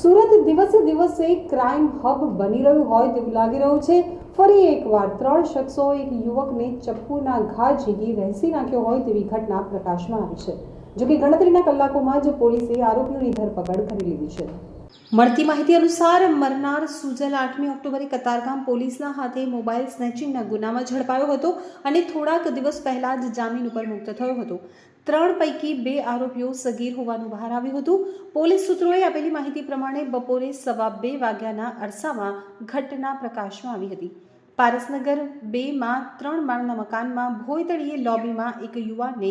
સુરત દિવસે દિવસે crime hub બની રહ્યું હોય તેવું લાગી રહ્યું છે. ફરી એકવાર ત્રણ શખ્સો એક યુવકને ચપ્પુના ઘા ઝીકી રહેસી નાખ્યો હોય તેવી ઘટના પ્રકાશમાં આવી છે. જોકે ગણતરીના કલાકોમાં જ પોલીસે આરોપીઓની ધરપકડ કરી લીધી છે. મળતી માહિતી અનુસાર મરનાર સુજલ આઠમી ઓક્ટોબરે કતારગામ પોલીસના હાથે મોબાઈલ સ્નેચિંગના ગુનામાં ઝડપાયો હતો અને થોડાક દિવસ પહેલા જ જામીન ઉપર મુક્ત થયો હતો. ત્રણ પૈકી બે આરોપીઓ સગીર હોવાનું બહાર આવ્યું હતું. પોલીસ સૂત્રોએ આપેલી માહિતી પ્રમાણે બપોરે સવા બે વાગ્યાના અરસામાં ઘટના પ્રકાશમાં આવી હતી. પારસનગર બેમાં ત્રણ માળના મકાનમાં ભોયતળીએ લોબીમાં એક યુવાનને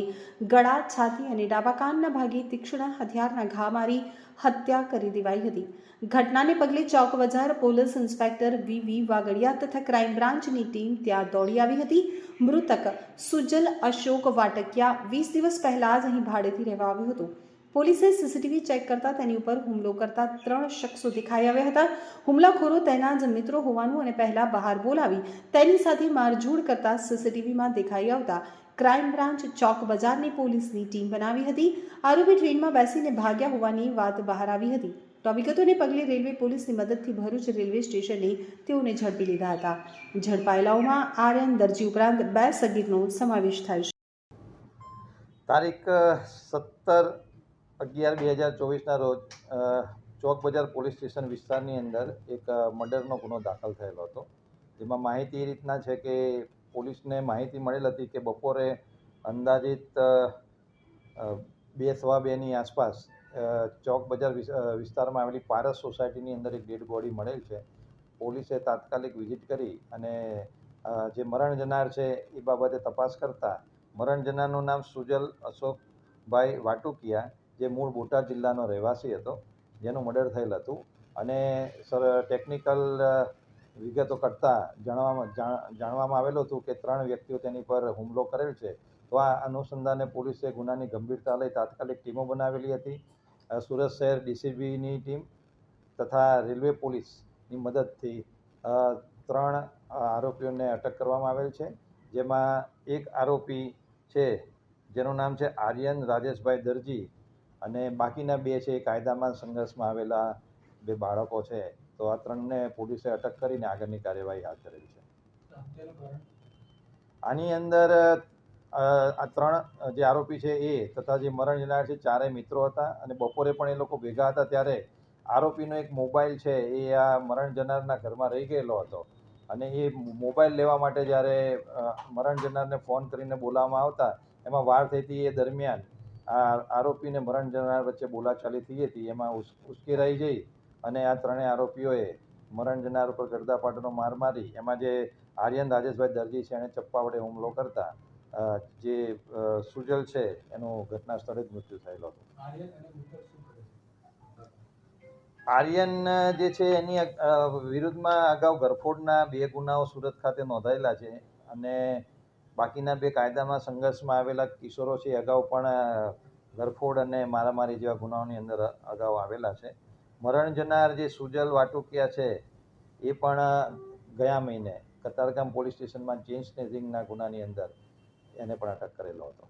ગળા છાતી અને ડાબા કાનના ભાગે તીક્ષ્ણ હથિયારના ઘા મારી હત્યા કરી દેવાઈ હતી. ઘટનાને પગલે Chowk Bazaar police inspector V V Vagadiya તથા ક્રાઇમ બ્રાન્ચની ટીમ ત્યાં દોડી આવી હતી. મૃતક સુજલ અશોક વાટકિયા વીસ દિવસ પહેલા જ અહીં ભાડેથી રહેવા આવ્યો હતો. પોલીસે સીસીટીવી ચેક કરતા તેની ઉપર હુમલો કરતા ત્રણ શખ્સો દેખાઈ આવ્યા હતા. હુમલાખોરો તેના જ મિત્રો હોવાનું અને પહેલા બહાર બોલાવી તેની સાથે મારઝૂડ કરતા સીસીટીવીમાં દેખાઈ આવતા ક્રાઇમ બ્રાન્ચ ચોક બજારની પોલીસની ટીમ બનાવી હતી. આરોપી ટ્રેનમાં બેસીને ભાગ્યા હોવાની વાત બહાર આવી હતી. તો વિગતોને પગલે રેલવે પોલીસની મદદથી ભરૂચ રેલવે સ્ટેશને તેઓને ઝડપી લીધા હતા. ઝડપાયેલાઓમાં આર્યન દરજી ઉપરાંત બે સગીરનો સમાવેશ થાય છે. તારીખ સત્તર અગિયાર બે હજાર ચોવીસના રોજ ચોક બજાર પોલીસ સ્ટેશન વિસ્તારની અંદર એક મર્ડરનો ગુનો દાખલ થયેલો હતો. જેમાં માહિતી એ રીતના છે કે પોલીસને માહિતી મળેલ હતી કે બપોરે અંદાજિત બે સવા બેની આસપાસ ચોક બજાર વિસ્તારમાં આવેલી પારસ સોસાયટીની અંદર એક ડેડ બોડી મળેલ છે. પોલીસે તાત્કાલિક વિઝિટ કરી અને જે મરણ જનાર છે એ બાબતે તપાસ કરતા મરણ જનારનું નામ સુજલ અશોકભાઈ વાટુકિયા જે મૂળ બોટાદ જિલ્લાનો રહેવાસી હતો, જેનું મર્ડર થયેલ હતું. અને સર ટેકનિકલ વિગતો કરતાં જાણવામાં, જાણ- જાણવામાં આવેલું હતું કે ત્રણ વ્યક્તિઓ તેની પર હુમલો કરેલ છે. તો આ અનુસંધાને પોલીસે ગુનાની ગંભીરતા લઈ તાત્કાલિક ટીમો બનાવેલી હતી. સુરત શહેર ડીસીબીની ટીમ તથા રેલવે પોલીસની મદદથી ત્રણ આરોપીઓને અટક કરવામાં આવેલ છે. જેમાં એક આરોપી છે, જેનું નામ છે આર્યન રાજેશભાઈ દરજી અને બાકીના બે છે, એ કાયદામાં સંઘર્ષમાં આવેલા બે બાળકો છે, તો આ ત્રણને પોલીસે અટક કરીને આગળની કાર્યવાહી હાથ ધરેલી છે. આની અંદર આ ત્રણ જે આરોપી છે એ તથા જે મરણ જનાર છે, ચારેય મિત્રો હતા અને બપોરે પણ એ લોકો ભેગા હતા ત્યારે આરોપીનો એક મોબાઈલ છે, એ આ મરણ જનારના ઘરમાં રહી ગયેલો હતો. અને એ મોબાઈલ લેવા માટે જ્યારે મરણ જનારને ફોન કરીને બોલાવવામાં આવતા, એમાં વાર થઈ હતી એ દરમિયાન આ આરોપીને મરણ જનાર વચ્ચે બોલાચાલી થઈ હતી. એમાં ઉશ્કેરાઈ જઈ અને આ ત્રણેય આરોપીઓએ મરણ જનાર ઉપર ગરદાપાટનો માર મારી. એમાં જે આર્યન રાજેશભાઈ દરજી છે એણે ચપ્પા વડે હુમલો કરતા જે સુજલ છે એનું ઘટના સ્થળે જ મૃત્યુ થયેલો હતો. આર્યન જે છે એની વિરુદ્ધમાં અગાઉ ગરફોડના બે ગુનાઓ સુરત ખાતે નોંધાયેલા છે અને બાકીના બે કાયદામાં સંઘર્ષમાં આવેલા કિશોરો છે અગાઉ પણ ધરફોડ અને મારામારી જેવા ગુનાઓની અંદર અગાઉ આવેલા છે. મરણ જનાર જે સુજલ વાટુકિયા છે એ પણ ગયા મહિને કતારગામ પોલીસ સ્ટેશનમાં ચેઇન સ્નેચિંગના ગુનાની અંદર એને પણ અટક કરેલો હતો.